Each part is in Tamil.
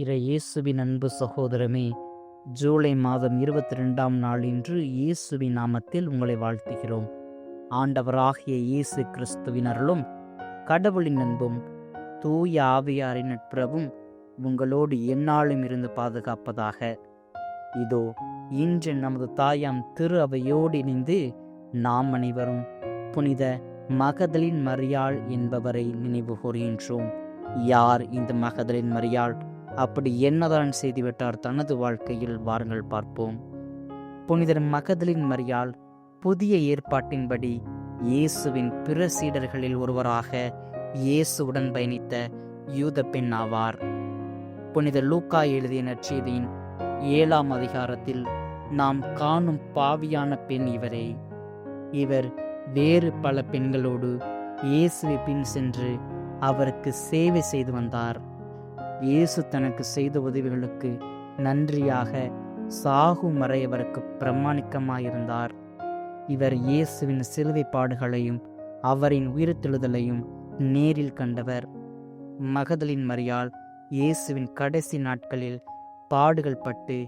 இறை இயேசுவின் அன்பு சகோதரமே ஜூலை மாதம் இருபத்தி ரெண்டாம் நாள் இன்று இயேசுவின் நாமத்தில் உங்களை வாழ்த்துகிறோம். ஆண்டவராகிய இயேசு கிறிஸ்துவின் அருளும் கடவுளின் அன்பும் தூய ஆவியாரின் நட்பிரவும் உங்களோடு எந்நாளும் இருந்து பாதுகாப்பதாக. இதோ இன்று நமது தாயாம் திரு அவையோடு இணைந்து நாம் அனைவரும் புனித மகதலின் மரியாள் என்பவரை நினைவு கூறுகின்றோம் யார் இந்த மகதலின் மரியாள்? அப்படி என்னதான் செய்துவிட்டார் தனது வாழ்க்கையில்? வாருங்கள் பார்ப்போம். புனிதர் மகதலின் மறியால் புதிய ஏற்பாட்டின்படி இயேசுவின் பிற சீடர்களில் ஒருவராக இயேசுவுடன் பயணித்த யூத பெண் ஆவார். புனித லூக்கா எழுதிய நற்செய்தியின் ஏழாம் அதிகாரத்தில் நாம் காணும் பாவியான பெண் இவரே. இவர் வேறு பல பெண்களோடு இயேசுவை பின் சென்று அவருக்கு சேவை செய்து வந்தார். இயேசு தனக்கு செய்த உதவிகளுக்கு நன்றியாக சாகும் வரை அவருக்கு பிரமாணிக்கமாயிருந்தார். இவர் இயேசுவின் சிலுவை பாடுகளையும் அவரின் உயிர்த்தெழுதலையும் நேரில் கண்டவர். மகதலின் மறியால் இயேசுவின் கடைசி நாட்களில் பாடுகள் பட்டு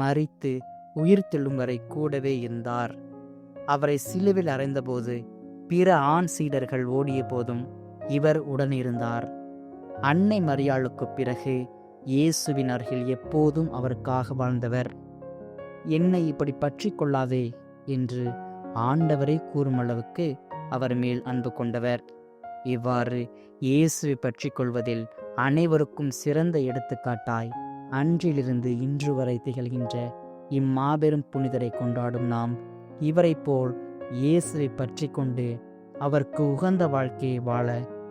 மறித்து உயிர்த்தெழும் வரை கூடவே இருந்தார். அவரை சிலுவில் அறைந்தபோது பிற ஆண் சீடர்கள் ஓடிய போதும் இவர் உடனிருந்தார். அன்னை மரியாளுக்கு பிறகு இயேசுவின் அருகில் எப்போதும் அவருக்காக வாழ்ந்தவர். என்னை இப்படி பற்றி கொள்ளாதே என்று ஆண்டவரை கூறும் அளவுக்கு அவர் மேல் அன்பு கொண்டவர். இவ்வாறு இயேசுவை பற்றி கொள்வதில் அனைவருக்கும் சிறந்த எடுத்துக்காட்டாய் அன்றிலிருந்து இன்று வரை திகழ்கின்ற இம்மாபெரும் புனிதரை கொண்டாடும் நாம் இவரைப் போல் இயேசுவை பற்றி கொண்டு அவருக்கு உகந்த வாழ்க்கையை வாழ